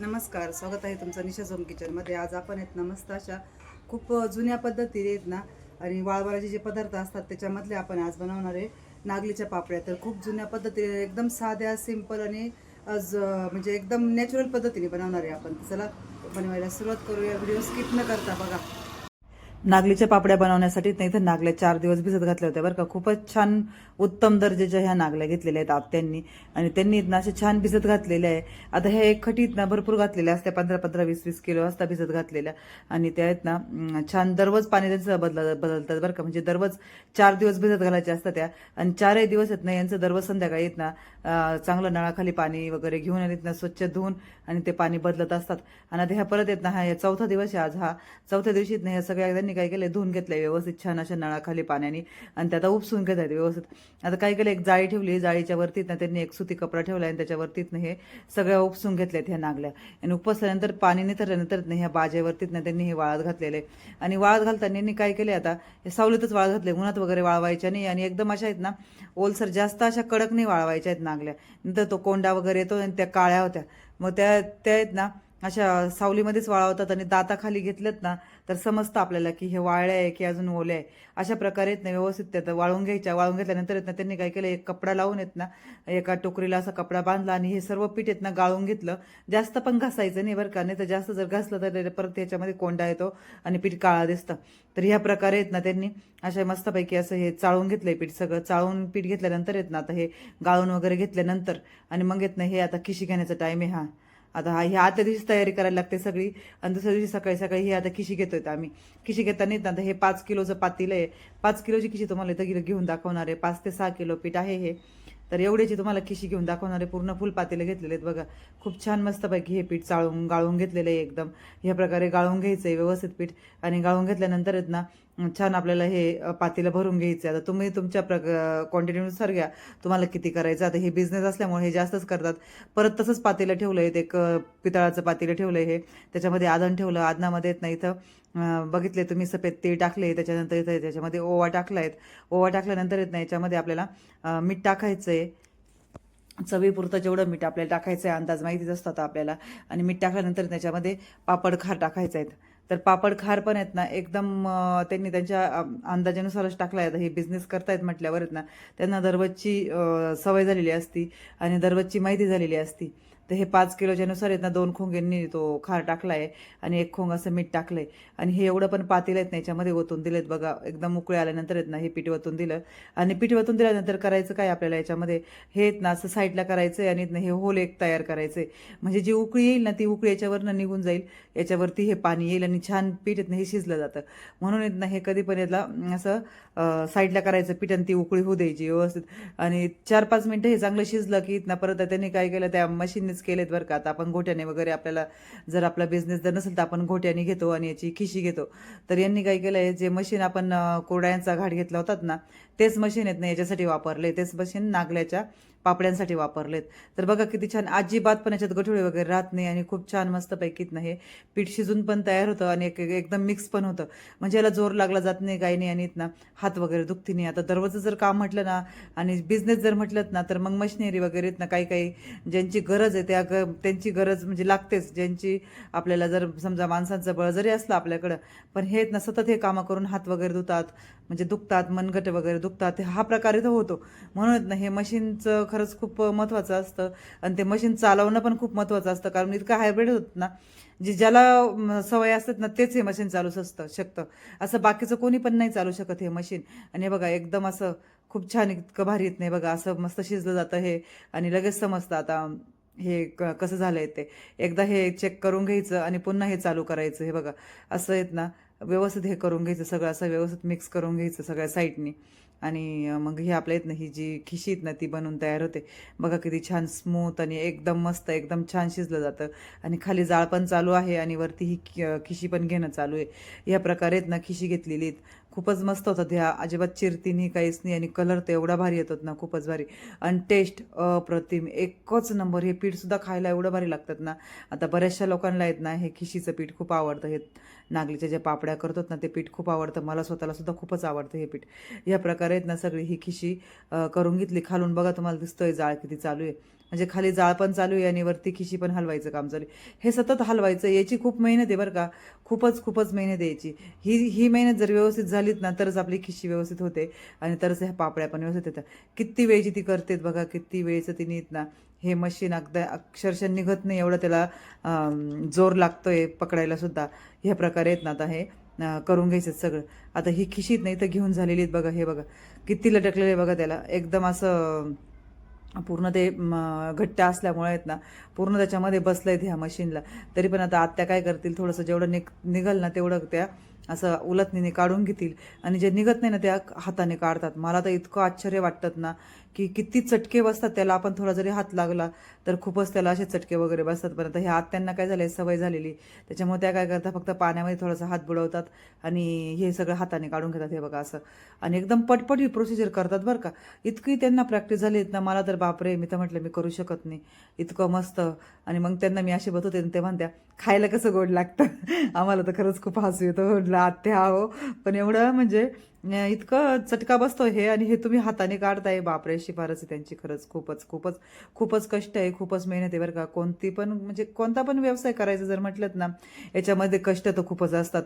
नमस्कार स्वागत आहे तुमचं निशा झोम किचनमध्ये आज आपण आहेत ना मस्त अशा खूप जुन्या पद्धतीने आहेत ना आणि वाळवाराचे जे पदार्थ असतात त्याच्यामधले आपण आज बनवणार आहे. नागलीच्या पापड्या तर खूप जुन्या पद्धतीने एकदम साध्या सिंपल आणि आज म्हणजे एकदम नॅचरल पद्धतीने बनवणार आहे आपण. चला बनवायला सुरुवात करूया. व्हिडिओ स्किप न करता बघा. नागलीच्या पापड्या बनवण्यासाठी इथे नागल्या चार दिवस भिजत घातल्या होत्या बरं का खूपच छान उत्तम दर्जाच्या ह्या नागल्या घेतलेल्या आहेत आत्यांनी आणि त्यांनी इथनं असे छान भिजत घातलेल्या आहे. आता ह्या एक खटी इथनं भरपूर घातलेल्या असत्या पंधरा पंधरा वीस वीस किलो असतात भिजत घातलेल्या. आणि त्या आहेत ना छान दररोज पाणी त्यांचं बदल बदलतात बरं का. म्हणजे दररोज चार दिवस भिजत घालायच्या असतात त्या. आणि चारही दिवस आहेत ना यांचं दररोज संध्याकाळी येत ना चांगलं नळाखाली पाणी वगैरे घेऊन येत ना स्वच्छ धुवून आणि ते पाणी बदलत असतात. आणि आता ह्या परत येत ना हा चौथा दिवस आहे आज हा. चौथ्या दिवशी ना ह्या सगळ्या त्यांनी काय केलं धुवून घेतलंय व्यवस्थित छान अशा नळाखाली पाण्याने आणि त्यात उपसून घेत आहेत व्यवस्थित. आता काय केलं एक जाळी ठेवली. जाळीच्या वरतीत ना त्यांनी एक सुती कपडा ठेवला आणि त्याच्यावरतीतनं हे सगळ्या उपसून घेतल्यात ह्या नागल्या. आणि उपसल्यानंतर पाणी निथरल्यानंतर ह्या बाजेवरतीत ना त्यांनी हे वाळत घातलेले. आणि वाळत घालताना यांनी काय केले आता? हे सावलीतच वाळत घातले उन्हात वगैरे वाळवायच्या नाही आणि एकदम अशा आहेत ना ओलसर जास्त अशा कडक नाही वाळवायच्या आहेत नागल्या. नंतर तो कोंडा वगैरे येतो आणि त्या काळ्या होत्या. मग त्या त्या आहेत ना अशा सावलीमध्येच वाळवतात आणि दाताखाली घेतलेत ना तर समजतं आपल्याला की हे वाळले आहे की अजून ओले आहे. अशा प्रकारे येत ना व्यवस्थित त्यात वाळून घ्यायच्या. वाळून घेतल्यानंतर येत ना त्यांनी काय केलं एक कपडा लावून येत ना एका टोकरीला असा कपडा बांधला आणि हे सर्व पीठ येत ना गाळून घेतलं. जास्त पण घासायचं नाही बरं का नाही तर जास्त जर घासलं तर परत ह्याच्यामध्ये कोंडा येतो आणि पीठ काळा दिसतं. तर ह्या प्रकारे आहेत ना त्यांनी अशा मस्तपैकी असं हे चाळून घेतलंय पीठ सगळं. चाळून पीठ घेतल्यानंतर येत ना आता हे गाळून वगैरे घेतल्यानंतर. आणि मग येत ना हे आता खिशी घेण्याचा टाईम आहे हा. आता हा ह्या आदल्या दिवशी तयारी करायला लागते सगळी. आणि दुसऱ्या दिवशी सकाळी सकाळी हे आता खिशी घेतोय आम्ही. खिशी घेताना येत आता हे पाच किलोचं पातील आहे. पाच किलोची खिशी तुम्हाला इथं घेऊन दाखवणार आहे. पाच ते सहा किलो पीठ आहे हे. तर एवढ्याची तुम्हाला खिशी घेऊन दाखवणारे पूर्ण फुल पातेले घेतलेले आहेत बघा. खूप छान मस्तपैकी हे पीठ चाळून गाळून घेतलेलं आहे एकदम. ह्या प्रकारे गाळून घ्यायचं आहे व्यवस्थित पीठ. आणि गाळून घेतल्यानंतर आहेत ना छान आपल्याला हे पातेलं भरून घ्यायचं आहे आता तुम्ही तुमच्या प्र क्वांटिटीनुसार घ्या. तुम्हाला किती करायचं आता हे बिझनेस असल्यामुळे हे जास्तच करतात. परत तसंच पातेलं ठेवलं आहे एक पितळाचं पातेलं ठेवलं आहे हे. त्याच्यामध्ये आदन ठेवलं आदनामध्ये येत नाही इथं. बघितले तुम्ही सफेद तेल टाकले त्याच्यानंतर इथं त्याच्यामध्ये ओवा टाकला आहेत ओवा टाकल्यानंतर येत नाही. याच्यामध्ये आपल्याला मीठ टाकायचं आहे चवीपुरतं जेवढं मीठ आपल्याला टाकायचं आहे अंदाज माहितीच असतो आता आपल्याला. आणि मीठ टाकल्यानंतर त्याच्यामध्ये पापड खार टाकायचं आहेत तर पापड खार पण आहेत ना एकदम त्यांनी त्यांच्या अंदाजानुसारच टाकला आहे हे बिझनेस करतायत म्हटल्यावर आहेत ना त्यांना दररोजची सवय झालेली असती आणि दररोजची माहिती झालेली असती. तर हे पाच किलोच्या नुसार आहेत ना दोन खोंगेंनी तो खार टाकला आहे आणि एक खोंग असं मीठ टाकलं आहे आणि हे एवढं पण पातील आहेत ना याच्यामध्ये ओतून दिलेत बघा. एकदम उकळे आल्यानंतर आहेत ना हे पीठ वतून दिलं. आणि पीठ वतून दिल्यानंतर करायचं काय आपल्याला याच्यामध्ये? हे आहेत ना असं साईडला करायचं आहे आणि इथनं हे होल एक तयार करायचं आहे म्हणजे जी उकळी येईल ना ती उकळी याच्यावरनं निघून जाईल. याच्यावरती हे पाणी येईल आणि छान पीठ आहेत ना हे शिजलं जातं. म्हणून आहेत ना हे कधी पण याला असं साईडला करायचं पीठ आणि ती उकळी होऊ द्यायची व्यवस्थित. आणि चार पाच मिनटं हे चांगलं शिजलं की इथनं परत त्यांनी काय केलं त्या बिझनेस केलेत बरं का. आता आपण घोट्याने वगैरे आपल्याला जर आपला बिझनेस जर नसेल तर आपण घोट्याने घेतो आणि याची खिशी घेतो. तर यांनी काय केलं आहे जे मशीन आपण कोरड्यांचा घाट घेतला होतात ना तेच मशीन आहेत ना याच्यासाठी वापरले. तेच मशीन नागल्याच्या पापड्यांसाठी वापरलेत. तर बघा किती छान अजिबात पण याच्यात गठुळे वगैरे राहत नाही आणि खूप छान मस्त पैकीत हे पीठ शिजून पण तयार होतं आणि एक एकदम मिक्स पण होतं. म्हणजे याला जोर लागला जात नाही काही नाही आणि ना हात वगैरे दुखती नाही. आता दररोजचं जर काम म्हटलं ना आणि बिझनेस जर म्हटलं ना तर मग मशिनरी वगैरे ना काही काही ज्यांची गरज आहे त्या ग त्यांची गरज म्हणजे लागतेच. ज्यांची आपल्याला जर समजा माणसांचं बळ जरी असलं आपल्याकडं पण हे ना सतत हे कामं करून हात वगैरे धुतात म्हणजे दुखतात मनगट वगैरे दुखतात हा प्रकार इथं होतो. म्हणून ना हे मशीनचं खरंच खूप महत्त्वाचं असतं. आणि ते मशीन चालवणं पण खूप महत्त्वाचं असतं. कारण इतकं हायब्रिड होत ना जे ज्याला सवय असतात ना तेच हे मशीन चालू असतं शकतं. असं बाकीचं कोणी पण नाही चालू शकत हे मशीन. आणि हे बघा एकदम असं खूप छान इतकं भारी येत नाही बघा असं मस्त शिजलं जातं हे. आणि लगेच समजतं आता हे क कसं झालंय ते. एकदा हे चेक करून घ्यायचं आणि पुन्हा हे चालू करायचं हे बघा. असं येत ना व्यवस्थित हे करून घ्यायचं सगळं असं व्यवस्थित मिक्स करून घ्यायचं सगळ्या साईडनी आणि मग ही आपल्या येत ना ही जी खिशी आहेत ना ती बनवून तयार होते. बघा किती छान स्मूथ आणि एकदम मस्त एकदम छान शिजलं जातं. आणि खाली जाळ पण चालू आहे आणि वरती ही खि- खिशी पण घेणं चालू आहे. या प्रकारे ना खिशी घेतलेली आहेत. खूपच मस्त होतात ह्या अजिबात चिरती नाही काहीच नाही आणि कलर तर एवढा भारी येतात ना खूपच भारी. आणि टेस्ट अप्रतिम. एकच नंबर हे पीठसुद्धा खायला एवढं भारी लागतात ना. आता बऱ्याचशा लोकांना आहेत ना हे खिशीचं पीठ खूप आवडतं. हे नागलीच्या ज्या पापड्या करतात ना ते पीठ खूप आवडतं. मला स्वतःला सुद्धा खूपच आवडतं हे पीठ. ह्या प्रकारे आहेत ना सगळी ही खिशी करून घेतली. खालून बघा तुम्हाला दिसतंय जाळ किती चालू आहे. म्हणजे खाली जाळ पण चालू आहे आणि वरती खिशी पण हलवायचं काम चालू आहे. हे सतत हलवायचं याची खूप मेहनत आहे बरं का. खूपच खूपच मेहनत आहे याची. ही ही मेहनत जर व्यवस्थित झालीत ना तरच आपली खिशी व्यवस्थित होते आणि तरच ह्या पापड्या पण व्यवस्थित येतात. किती वेळची ती करतेत बघा किती वेळचं ती नीत ना. हे मशीन अगदा अक्षरशः निघत नाही एवढं त्याला जोर लागतोय पकडायला सुद्धा. ह्या प्रकारे आहेत ना आता हे करून घ्यायचं सगळं. आता ही खिशीत नाही तर घेऊन झालेली आहेत बघा हे बघा. किती लटकलेलं आहे बघा त्याला. एकदम असं पूर्ण ते घट्ट असल्यामुळे आहेत ना पूर्ण त्याच्यामध्ये बसलं आहेत ह्या मशीनला. तरी पण आता आत्या काय करतील थोडंसं जेवढं निघ निघल ना तेवढं त्या असं उलटणीने काढून घेतील. आणि जे निघत नाही ना त्या हाताने काढतात. मला तर इतकं आश्चर्य वाटतात ना की किती चटके बसतात त्याला. आपण थोडा जरी हात लागला तर खूपच त्याला असे चटके वगैरे बसतात. परंतु हे हात त्यांना काय झाले सवय झालेली. त्याच्यामुळे त्या काय करतात? फक्त पाण्यामध्ये थोडासा हात बुडवतात आणि हे सगळं हाताने काढून घेतात. हे बघा असं. आणि एकदम पटपट ही प्रोसिजर करतात बरं का. इतकी त्यांना प्रॅक्टिस झाली ना मला तर बापरे मी तर म्हटलं मी करू शकत नाही. इतकं मस्त. आणि मग त्यांना मी अशी बसवते ते म्हणत्या खायला कसं गोड लागतं? आम्हाला तर खरंच खूप हसू येतं. म्हटलं आत्या हो. पण एवढं म्हणजे इतकं चटका बसतो हे आणि हे तुम्ही हाताने काढताय. बापरे शिफारस आहे त्यांची खरंच. खूपच खूपच खूपच कष्ट आहे खूपच मेहनत आहे बरं का. कोणती पण म्हणजे कोणता पण व्यवसाय करायचा जर म्हटलं ना याच्यामध्ये कष्ट तर खूपच असतात.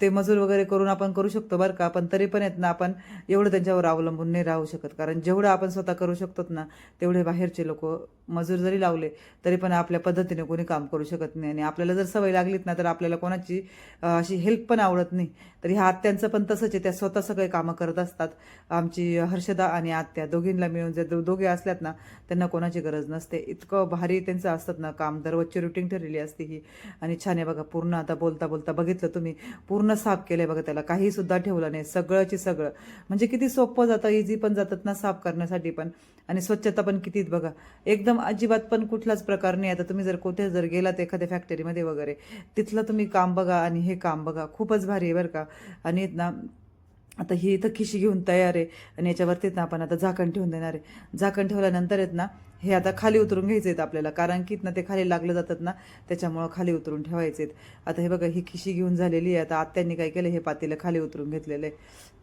ते मजूर वगैरे करून आपण करू शकतो बरं का पण तरी पण आहेत ना आपण एवढं त्यांच्यावर अवलंबून नाही राहू शकत. कारण जेवढं आपण स्वतः करू शकतो ना तेवढे बाहेरचे लोक मजूर जरी लावले तरी पण आपल्या पद्धतीने कोणी काम करू शकत नाही. आणि आपल्याला जर सवय लागलीत ना तर आपल्याला कोणाची अशी हेल्प पण आवडत नाही. तर ह्या आत्यांचं पण तसंच आहे. त्या स्वतः सगळे कामं करत असतात. आमची हर्षदा आणि आत्या दोघींना मिळून जे दो- दोघे असल्यात ना त्यांना कोणाची गरज नसते. इतकं भारी त्यांचं असतात ना काम. दररोजची रुटीन ठरलेली असते ही. आणि छान आहे बघा पूर्ण आता बोलता बोलता बघितलं तुम्ही. पूर्ण साफ केलंय बघा त्याला. काहीसुद्धा ठेवलं नाही. सगळंची सगळं. म्हणजे किती सोपं जातं इझी पण जातात ना साफ करण्यासाठी पण. आणि स्वच्छता पण कितीच बघा. एकदम अजिबात पण कुठलाच प्रकार नाही. आता तुम्ही जर कुठे जर गेलात एखाद्या फॅक्टरीमध्ये वगैरे तिथलं तुम्ही काम बघा आणि हे काम बघा. खूपच भारी आहे बरं का. आणि ना आता ही इथं खिशी घेऊन तयार आहे आणि याच्यावरती ना आपण आता झाकण ठेवून देणार आहे. झाकण ठेवल्यानंतर आहेत ना हे आता खाली उतरून घ्यायचे आहेत आपल्याला. कारण की ना ते खाली लागलं जातात ना त्याच्यामुळं खाली उतरून ठेवायचे आहेत. आता हे बघा ही खिशी घेऊन झालेली आहे. आता आत्यांनी काय केलं हे पातेलं खाली उतरून घेतलेलं आहे.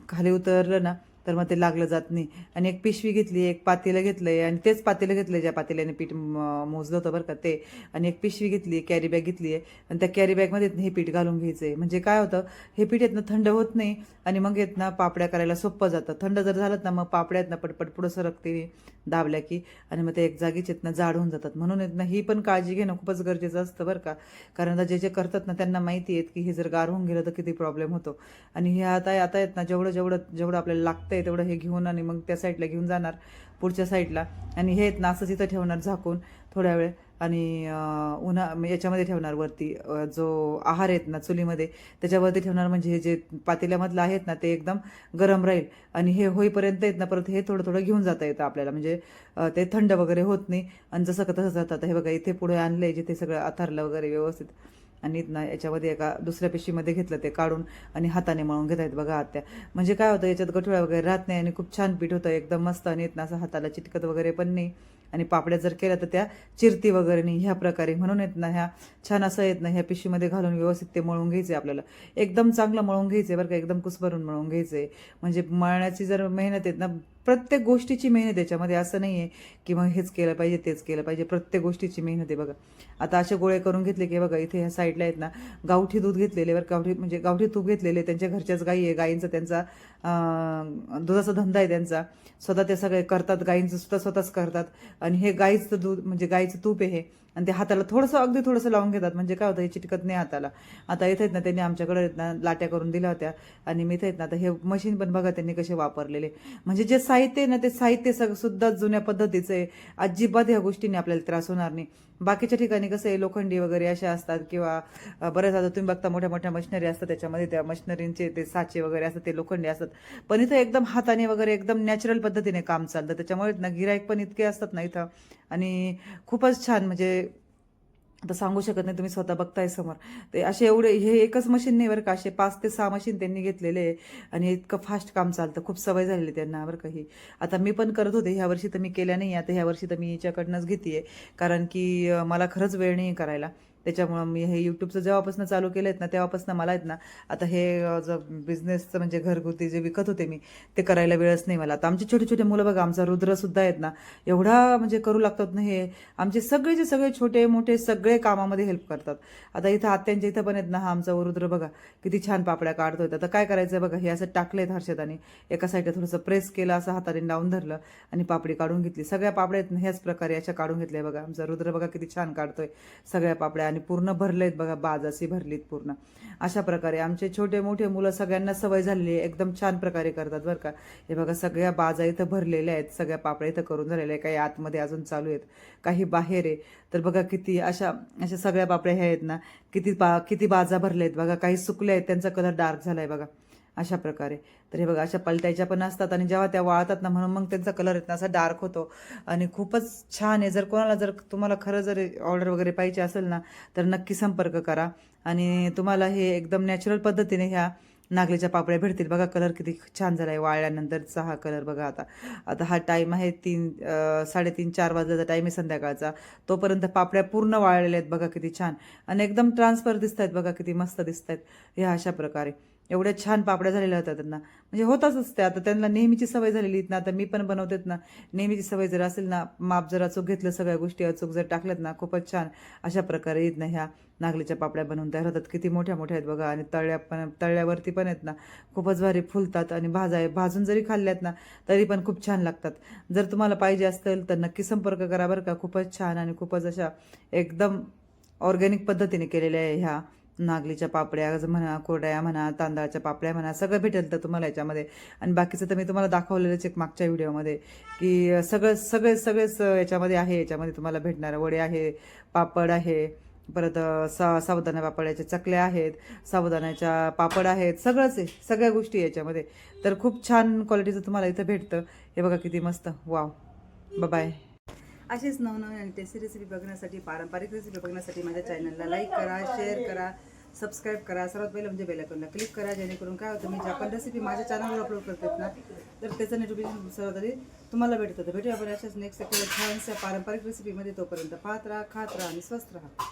खाली उतरलं ना तर मग ते लागलं जात नाही. आणि एक पिशवी घेतली एक पातेलं घेतलंय आणि तेच पातेलं घेतलं ज्या पातेल्याने पीठ म- मोजलं होतं बरं का ते. आणि एक पिशवी घेतली कॅरी बॅग घेतली आहे आणि त्या कॅरी बॅगमध्ये हे पीठ घालून घ्यायचं आहे म्हणजे काय होतं हे पीठ येत ना थंड होत नाही आणि मग येत ना पापड्या करायला सोपं जातं. थंड जर झालं ना मग पापड्या आहेत ना पटपट पुढं सरकते दाबल्या की. आणि मग ते एक जागीच येत ना जाड होऊन जातात. म्हणून येत ना ही पण काळजी घेणं खूपच गरजेचं असतं बरं का. कारण आता जे जे करतात ना त्यांना माहिती आहेत की हे जर गार होऊन गेलं तर किती प्रॉब्लेम होतो. आणि हे आता आता येत ना जेवढं जेवढं जेवढं आपल्याला लागतंय तेवढं हे घेऊन आणि मग त्या साईडला घेऊन जाणार पुढच्या साईडला आणि हे आहेत ना असंच इथं ठेवणार झाकून थोड्या वेळ. आणि उन्हा याच्यामध्ये ठेवणार वरती जो आहार आहेत ना चुलीमध्ये त्याच्यावरती ठेवणार म्हणजे हे जे पातेल्यामधलं आहेत ना ते एकदम गरम राहील. आणि हे होईपर्यंत येत ना परत हे थोडं थोडं घेऊन जाता येतं आपल्याला. म्हणजे ते थंड वगैरे होत नाही. आणि जसं का तसं जातात. हे बघा इथे पुढे आणलंय जिथे सगळं आथरलं वगैरे व्यवस्थित. आणि ना याच्यामध्ये एका दुसऱ्या पिशवीमध्ये घेतलं ते काढून आणि हाताने मळून घेत आहेत बघा आत्या. म्हणजे काय होतं याच्यात गठोळ्या वगैरे राहत नाही आणि खूप छान पीठ होतं एकदम मस्त आणि येत असं हाताला चिटकत वगैरे पण नाही. आणि पापड्या जर केल्या तर त्या चिरती वगैरे नाही ह्या प्रकारे. म्हणून येत ना ह्या छान असं येत ना ह्या पिशवीमध्ये घालून व्यवस्थित ते मळून घ्यायचे आपल्याला. एकदम चांगलं मळून घ्यायचं बरं का एकदम कुसभरून मळून घ्यायचे. म्हणजे मळण्याची जर मेहनत येत ना प्रत्येक गोष्टीची मेहनत याच्यामध्ये असं नाही आहे की मग हेच केलं पाहिजे तेच केलं पाहिजे. प्रत्येक गोष्टीची मेहनत आहे बघा. आता असे गोळे करून घेतले की बघा इथे ह्या साईडला आहेत ना गावठी दूध घेतलेले बरं गावठी म्हणजे गावठी तूप घेतलेले त्यांच्या घरच्याच गाई आहे. गायींचा त्यांचा दुधाचा धंदा आहे त्यांचा. स्वतः ते सगळे करतात गायींचं सुद्धा स्वतःच करतात. आणि हे गाईचं दूध म्हणजे गाईचं तूप आहे आणि ते हाताला थोडंसं अगदी थोडंसं लावून घेतात. म्हणजे काय होतं हे चिटकत नाही हाताला. आता इथे आहेत ना त्यांनी आमच्याकडे ना लाट्या करून दिल्या होत्या. आणि मी इथे आहेत ना आता हे मशीन पण बघा त्यांनी कसे वापरलेले. म्हणजे जे साहित्य आहे ना ते साहित्य सुद्धा जुन्या पद्धतीचं आहे. अजिबात ह्या गोष्टीने आपल्याला त्रास होणार नाही. बाकीच्या ठिकाणी कसं आहे लोखंडी वगैरे असे असतात किंवा अ, बऱ्याच आता तुम्ही बघता मोठ्या मोठ्या मशिनरी असतात त्याच्यामध्ये त्या मशिनरींचे ते साचे वगैरे असतात ते लोखंडी असतात. पण इथं एकदम हाताने वगैरे एकदम नॅचरल पद्धतीने काम चालतं. त्याच्यामुळे ना गिराईक पण इतके असतात ना इथं. आणि खूपच छान म्हणजे आता सांगू शकत नाही तुम्ही स्वतः बघताय समोर. ते असे एवढे हे एकच मशीन नाही बरं का असे पाच ते सहा मशीन त्यांनी घेतलेले आहे. आणि इतकं फास्ट काम चालतं खूप सवय झालेली त्यांना बरं का ही. आता मी पण करत होते ह्या वर्षी तर मी केल्या नाही आता ह्या वर्षी तर मी याच्याकडनंच घेते कारण की मला खरंच वेळ नाही करायला. त्याच्यामुळं मी हे यूट्यूबचं जेव्हापासून चालू केलं आहेत ना तेव्हापासून मला आहेत ना आता हे जो ज बिझनेसचं म्हणजे घरगुती जे विकत होते मी ते करायला वेळच नाही मला. आता आमचे छोटे छोटे मुलं बघा आमचा रुद्रसुद्धा आहेत ना एवढा म्हणजे करू लागतात ना हे आमचे सगळे जे सगळे छोटे मोठे सगळे कामामध्ये हेल्प करतात. आता इथं आत्यांच्या इथं पण आहेत ना हा आमचा रुद्र बघा किती छान पापड्या काढतोय. आता काय करायचं बघा हे असं टाकलेत हर्षदाने एका साईडला थोडंसं प्रेस केलं असं हाताने लावून धरलं आणि पापडी काढून घेतली. सगळ्या पापड्या आहेत ना ह्याच प्रकारे अशा काढून घेतल्या बघा. आमचा रुद्र बघा किती छान काढतोय. सगळ्या पापड्या आणि पूर्ण भरलेत बघा बाजाशी भरलीत पूर्ण. अशा प्रकारे आमचे छोटे मोठे मुलं सगळ्यांना सवय झालेली आहे एकदम छान प्रकारे करतात बरं का. हे बघा सगळ्या बाजा इथं भरलेल्या आहेत सगळ्या पापड्या इथं करून झालेल्या आहे काही आतमध्ये अजून चालू आहेत काही बाहेर आहे. तर बघा किती अशा अशा सगळ्या पापड्या ह्या आहेत ना किती बा किती बाजा भरल्या आहेत बघा काही सुकल्या आहेत त्यांचा कलर डार्क झाला आहे बघा. अशा प्रकारे. तर हे बघा अशा पलटायच्या पण असतात आणि जेव्हा त्या वाळतात ना म्हणून मग त्यांचा कलर येत ना असा डार्क होतो. आणि खूपच छान आहे. जर कोणाला जर तुम्हाला खरं जर ऑर्डर वगैरे पाहिजे असेल ना तर नक्की संपर्क करा. आणि तुम्हाला हे एकदम नॅचरल पद्धतीने ह्या नागलीच्या पापड्या भेटतील. बघा कलर किती छान झाला आहे वाळल्यानंतरचा हा कलर बघा आता. आता हा टाईम आहे तीन साडेतीन चार वाजल्याचा टाईम आहे संध्याकाळचा. तोपर्यंत पापड्या पूर्ण वाळलेल्या आहेत. बघा किती छान. आणि एकदम ट्रान्सफर दिसत आहेत बघा किती मस्त दिसत आहेत ह्या अशा प्रकारे. एवढ्या छान पापड्या झालेल्या होत्या त्यांना. म्हणजे होताच त्या आता त्यांना नेहमीची सवय झालेली ना. आता मी पण बनवतेत ना. नेहमीची सवय जर असेल ना माप जर अचूक घेतलं सगळ्या गोष्टी अचूक जर टाकल्यात ना खूपच छान अशा प्रकारे येत ना ह्या नागलीच्या पापड्या बनवून तयार होतात. किती मोठ्या मोठ्या आहेत बघा. आणि तळ्या पण तळ्यावरती पण आहेत ना खूपच भारी फुलतात आणि भाजा भाजून जरी खाल्ल्यात ना तरी पण खूप छान लागतात. जर तुम्हाला पाहिजे असेल तर नक्की संपर्क करा बरं का. खूपच छान आणि खूपच अशा एकदम ऑर्गॅनिक पद्धतीने केलेल्या आहे ह्या नागलीच्या पापड्या म्हणा कोरड्या म्हणा तांदळाच्या पापड्या म्हणा सगळं भेटेल तर तुम्हाला याच्यामध्ये. आणि बाकीचं तर मी तुम्हाला दाखवलेलंच एक मागच्या व्हिडिओमध्ये की सगळं सगळे सगळेच याच्यामध्ये आहे याच्यामध्ये तुम्हाला भेटणारं वडे आहे पापड आहे परत सा साबुदाणा पापड्याच्या चकल्या आहेत साबुदाण्याच्या पापड आहेत सगळंच आहे सगळ्या गोष्टी याच्यामध्ये. तर खूप छान क्वालिटीचं तुम्हाला इथं भेटतं. हे बघा किती मस्त. वाव बाय अशीच नवनवीन आणि टेस्टी रेसिपी बघण्यासाठी पारंपरिक रेसिपी बघण्यासाठी माझ्या चॅनलला लाईक करा शेअर करा. सबस्क्राईब करा. सर्वात पहिलं म्हणजे बेलायकॉनला क्लिक करा जेणेकरून काय होतं मी ज्या पण रेसिपी माझ्या चॅनलवर अपलोड करतात ना तर त्याचं नोटिफिकेशन सर्वात आधी तुम्हाला भेटत. तर भेटूया आपण अशाच नेक्स्ट एखाद्या छानशा पारंपरिक रेसिपीमध्ये तोपर्यंत. पाहत राहा खात राहा आणि स्वस्त राहा.